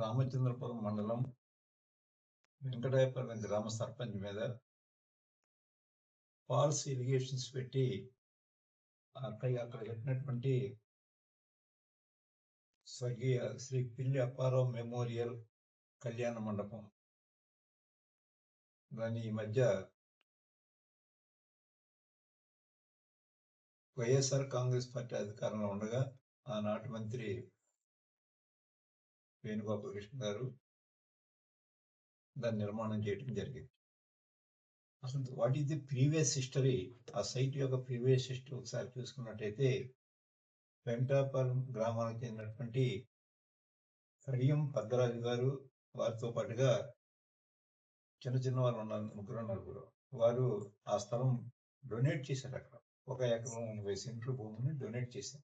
రామచంద్రపురం మండలం వెంకటాయపల్లి గ్రామ సర్పంచ్ మీద ఫాల్స్ ఇరిగేషన్స్ పెట్టి అక్కడ అక్కడ చెప్పినటువంటి స్వర్గీయ శ్రీ పిల్లి అప్పారావు మెమోరియల్ కళ్యాణ మండపం. దాని ఈ మధ్య వైఎస్ఆర్ కాంగ్రెస్ పార్టీ అధికారంలో ఉండగా ఆనాటి మంత్రి వేణుగోపాలకృష్ణ గారు దాన్ని నిర్మాణం చేయడం జరిగింది. అసలు what is the previous history ఆ సైట్ యొక్క ప్రీవియస్ హిస్టరీ ఒకసారి చూసుకున్నట్టయితే వెంకటాపురం గ్రామానికి చెందినటువంటి కడియం పద్దరాజు గారు వారితో పాటుగా చిన్న చిన్న వాళ్ళు ఉన్నారు ముగ్గురు నలుగురు. వారు ఆ స్థలం డొనేట్ చేశారు అక్కడ. ఒక ఎకరం ఎనభై సెంట్లు భూమిని డొనేట్ చేశారు.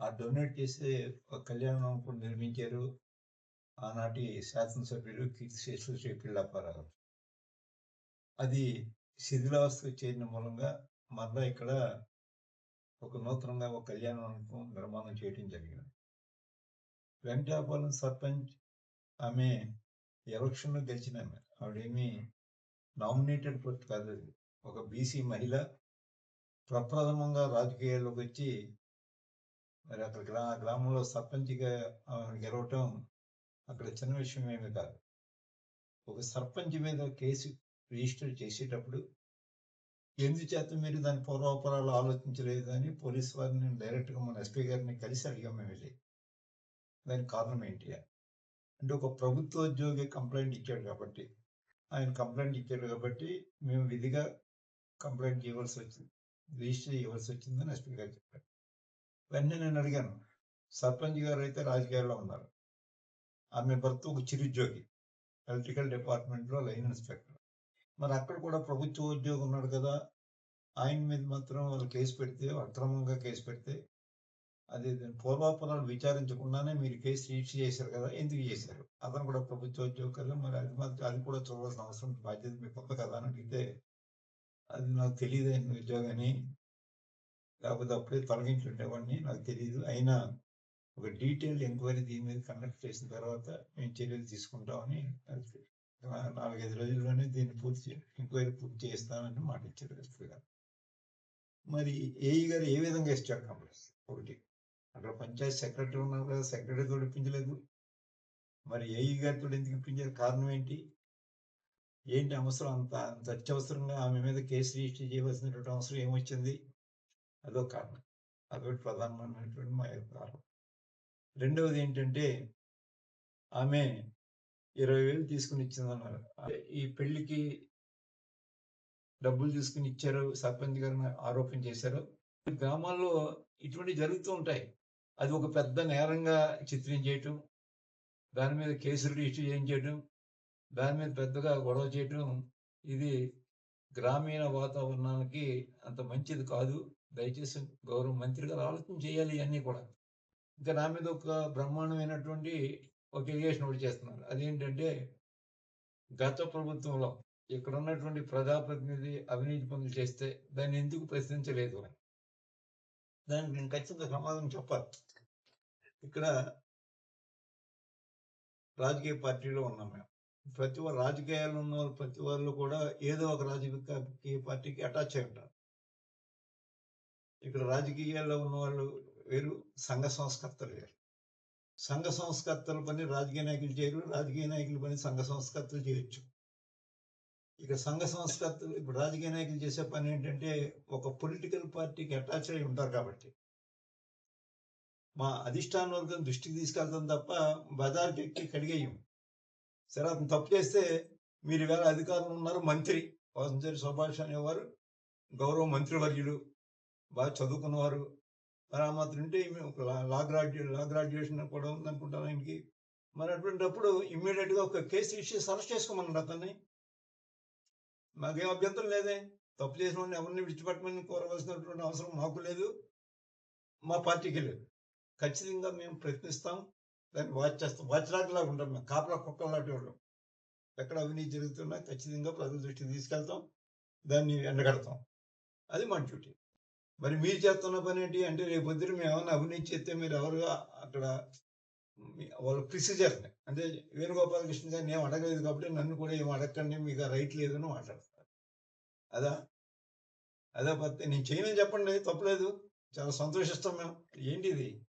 ఆ డొనేట్ చేసే ఒక కళ్యాణం నిర్మించారు. ఆనాటి శాసనసభ్యులు కీర్తిశేషులు శ్రీ పిల్లప్పారావు అది శిథిలావస్థకు చేరిన మూలంగా మళ్ళా ఇక్కడ ఒక నూతనంగా ఒక కళ్యాణ మండపం నిర్మాణం చేయడం జరిగింది. వెంకటాపురం సర్పంచ్ ఆమె ఎలక్షన్లో గెలిచిన ఆమె. ఆవిడేమి నామినేటెడ్ పోస్ట్ కాదు. ఒక బీసీ మహిళ. ప్రప్రథమంగా రాజకీయాల్లోకి వచ్చి మరి అక్కడ గ్రా గ్రామంలో సర్పంచ్గా గెలవటం అక్కడ చిన్న విషయం ఏమీ కాదు. ఒక సర్పంచ్ మీద కేసు రిజిస్టర్ చేసేటప్పుడు ఎందుచేత మీరు దాని పూర్వాపరాలు ఆలోచించలేదు అని పోలీస్ వారిని డైరెక్ట్గా మన ఎస్పీ గారిని కలిసి అడిగాం మేము వెళ్ళి. దానికి కారణం ఏంటి అంటే ఒక ప్రభుత్వ ఉద్యోగి కంప్లైంట్ ఇచ్చాడు కాబట్టి ఆయన కంప్లైంట్ ఇచ్చాడు కాబట్టి మేము విధిగా కంప్లైంట్ చేయవలసి వచ్చింది రిజిస్టర్ చేయవలసి వచ్చిందని ఎస్పీ గారు చెప్పారు. వెంటనే నేను అడిగాను. సర్పంచ్ గారు అయితే రాజకీయాల్లో ఉన్నారు. ఆమె భర్త ఒక చిరుద్యోగి. ఎలక్ట్రికల్ డిపార్ట్మెంట్లో లైన్ ఇన్స్పెక్టర్. మరి అక్కడ కూడా ప్రభుత్వ ఉద్యోగం ఉన్నాడు కదా! ఆయన మీద మాత్రం వాళ్ళు కేసు పెడితే అక్రమంగా కేసు పెడితే అది దాని పూర్వాపరాలు విచారించకుండానే మీరు కేసు రిజిస్టర్ చేశారు కదా! ఎందుకు చేశారు? అతను కూడా ప్రభుత్వ ఉద్యోగాలు మరి అది మాత్రం అది కూడా చూడాల్సిన అవసరం బాధ్యత మీకు ఉంది కదా! అని అడిగితే అది నాకు తెలియదు ఉద్యోగాన్ని. లేకపోతే అప్పుడే తొలగించి ఉండేవాడిని నాకు తెలియదు అయినా ఒక డీటెయిల్ ఎంక్వైరీ దీని మీద కండక్ట్ చేసిన తర్వాత మేము చర్యలు తీసుకుంటామని నాలుగైదు రోజుల్లోనే దీన్ని పూర్తి ఎంక్వైరీ పూర్తి చేస్తానని మాట ఇచ్చారు ఎస్పీ గారు. మరి ఏఈ గారు ఏ విధంగా ఇచ్చారు కంప్లైంట్ ఒకటి అక్కడ పంచాయత్ సెక్రటరీ ఉన్నారు కదా సెక్రటరీ తోడు ఇప్పించలేదు మరి ఏఈ గారితో ఎందుకు ఇప్పించారు కారణం ఏంటి? ఏంటి అవసరం అంత అంత అత్యవసరంగా ఆమె మీద కేసు రిజిస్టర్ చేయవలసినటువంటి అవసరం ఏమొచ్చింది? అదో కారణం. అదొకటి ప్రధానమైనటువంటి మా యొక్క కారణం రెండవది ఏంటంటే ఆమె ఇరవై వేలు తీసుకుని ఇచ్చిందన్నారు. ఈ పెళ్ళికి డబ్బులు తీసుకుని ఇచ్చారు సర్పంచ్ గారిని ఆరోపణ చేశారు. గ్రామాల్లో ఇటువంటి జరుగుతూ ఉంటాయి. అది ఒక పెద్ద నేరంగా చిత్రించేయటం దాని మీద కేసులు రిజిస్టర్ చేయించడం దాని మీద పెద్దగా గొడవ చేయటం ఇది గ్రామీణ వాతావరణానికి అంత మంచిది కాదు. దయచేసి గౌరవ మంత్రి గారు ఆలోచన చేయాలి ఇవన్నీ కూడా. ఇంకా నా మీద ఒక బ్రహ్మాండమైనటువంటి ఒక ఇరిగేషన్ ఒకటి చేస్తున్నారు. అదేంటంటే గత ప్రభుత్వంలో ఇక్కడ ఉన్నటువంటి ప్రజాప్రతినిధి అవినీతి పనులు చేస్తే దాన్ని ఎందుకు ప్రశ్నించలేదు? అని దానికి నేను ఖచ్చితంగా సమాధానం చెప్పాలి. ఇక్కడ రాజకీయ పార్టీలో ఉన్నాం మేము. ప్రతి ఒక్క రాజకీయాలు ఉన్న వాళ్ళు ప్రతి వాళ్ళు కూడా ఏదో ఒక రాజకీయ పార్టీకి అటాచ్ అయి ఉంటారు. ఇక్కడ రాజకీయాల్లో ఉన్న వాళ్ళు వేరు సంఘ సంస్కర్తలు వేరు. సంఘ సంస్కర్తల పని రాజకీయ నాయకులు చేయరు రాజకీయ నాయకుల పని సంఘ సంస్కర్తలు చేయొచ్చు. ఇక సంఘ సంస్కర్తలు ఇప్పుడు రాజకీయ నాయకులు చేసే పని ఏంటంటే ఒక పొలిటికల్ పార్టీకి అటాచ్ అయి ఉంటారు కాబట్టి. మా అధిష్టాన వర్గం దృష్టికి తీసుకెళ్తాం తప్ప బజార్కి ఎక్కి కడిగేయం సరే అతను తప్పు చేస్తే మీరు వేళ అధికారంలో ఉన్నారు మంత్రి. వాసంచేరి సుభాష్ అనేవారు గౌరవ మంత్రివర్యులు బాగా చదువుకున్నవారు. మరి ఆ మాత్రం ఉంటే ఒక లా- గ్రాడ్యు లా గ్రాడ్యుయేషన్ కూడా ఉందనుకుంటాను ఆయనకి. మరి అటువంటిప్పుడు ఇమ్మీడియట్గా ఒక కేసు ఇష్యూ అరెస్ట్ చేసుకోమన్నాడు అతన్ని. మాకేం అభ్యంతరం లేదే. తప్పు చేసిన వాడిని ఎవరిని విడిచిపెట్టమని కోరవలసినటువంటి అవసరం మాకు లేదు. మా పార్టీకి లేదు. ఖచ్చితంగా మేము ప్రయత్నిస్తాం. దాన్ని వాచ్ చేస్తాం వాచ్ లాగా ఉంటాం మేము కాపలా కుక్కలు లాంటి వాళ్ళం ఎక్కడ అవినీతి జరుగుతున్నా ఖచ్చితంగా ప్రజల దృష్టికి తీసుకెళ్తాం. దాన్ని ఎండగడతాం. అది మన డ్యూటీ. మరి మీరు చేస్తున్న పని ఏంటి అంటే రేపు పొద్దున మేము ఏమైనా అవినీతి చేస్తే మీరు ఎవరు అక్కడ వాళ్ళు వాళ్ళ ప్రొసీజర్ని అంటే వేణుగోపాలకృష్ణ గారిని ఏం అడగలేదు కాబట్టి నన్ను కూడా ఏం అడగండి మీకు రైట్ లేదని మాట్లాడతారు. అదా? అదే పత్తి నేను చేయనని చెప్పండి. తప్పలేదు. చాలా సంతోషిస్తాం మేము. ఏంటి ఇది?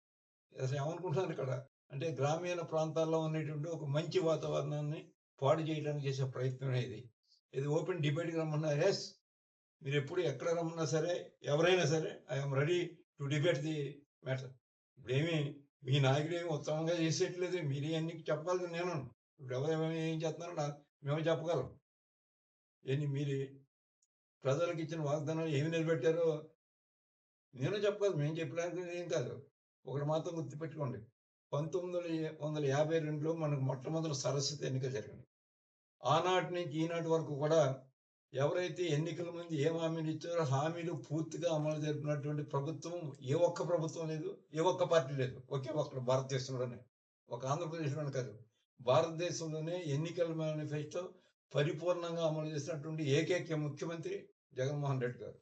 అసలు ఏమనుకుంటున్నాను ఇక్కడ? అంటే గ్రామీణ ప్రాంతాల్లో ఉన్నటువంటి ఒక మంచి వాతావరణాన్ని పాడు చేయడానికి చేసే ప్రయత్నం ఇది. ఇది ఓపెన్ డిబేట్కి రమ్మన్నారు. ఎస్ మీరు ఎప్పుడు ఎక్కడ రమ్మన్నా సరే ఎవరైనా సరే I'm ready to debate the matter. ఇప్పుడేమి మీ నాయకుడు ఏమి ఉత్తమంగా చేసేట్లేదు మీరే అన్ని చెప్పగలరు నేను ఇప్పుడు ఎవరు ఏం చేస్తున్నారో నా మేము చెప్పగలం. ఏంటి మీరు ప్రజలకు ఇచ్చిన వాగ్దానాలు ఏమి నిలబెట్టారో నేను చెప్పగలను. మేము చెప్పడానికి ఏం కాదు. ఒకటి మాత్రం గుర్తుపెట్టుకోండి. పంతొమ్మిది వందల యాభై రెండులో మనకు మొట్టమొదటి సరస్వతి ఎన్నిక జరిగింది. ఆనాటి నుంచి ఈనాటి వరకు కూడా ఎవరైతే ఎన్నికల ముందు ఏం హామీలు ఇచ్చారో హామీలు పూర్తిగా అమలు జరిపినటువంటి ప్రభుత్వం ఏ ఒక్క ప్రభుత్వం లేదు ఏ ఒక్క పార్టీ లేదు. ఒకే ఒక్క భారతదేశంలోనే. ఒక ఆంధ్రప్రదేశ్లోనే కాదు. భారతదేశంలోనే ఎన్నికల మేనిఫెస్టో పరిపూర్ణంగా అమలు చేసినటువంటి ఏకైక ముఖ్యమంత్రి జగన్మోహన్ రెడ్డి గారు.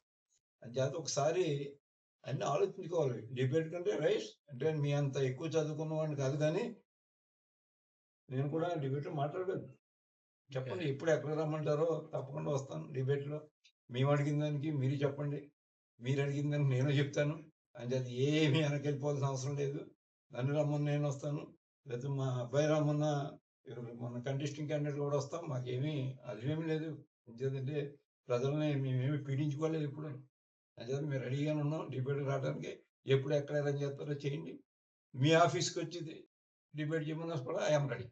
అంచేత ఒకసారి అన్ని ఆలోచించుకోవాలి. డిబేట్ కంటే రైట్ అంటే మీ అంత ఎక్కువ చదువుకున్న వాడిని కాదు కానీ నేను కూడా డిబేట్ మాట్లాడగలను. చెప్పండి ఎప్పుడు ఎక్కడ రమ్మంటారో తప్పకుండా వస్తాను డిబేట్లో. మేము అడిగిన దానికి మీరు చెప్పండి. మీరు అడిగిన దానికి నేను చెప్తాను. అంచేత ఏమీ వెనకెళ్ళిపోవాల్సిన అవసరం లేదు. నన్ను రమ్మని నేను వస్తాను. లేకపోతే మా అబ్బాయి రమ్మన్న మన కంటెస్టింగ్ క్యాండిడేట్ కూడా వస్తాం. మాకేమీ అదేమీ లేదు. ఎందుకంటే ప్రజల్ని మేమేమి పీడించుకోలేదు ఇప్పుడు అంచేత మీరు రెడీగానే ఉన్నాం డిబేట్ రావడానికి ఎప్పుడు ఎక్కడ అరేంజ్ చేస్తారో చేయండి. మీ ఆఫీస్కి వచ్చి డిబేట్ చేయమన్నా కూడా ఐఎమ్ రెడీ.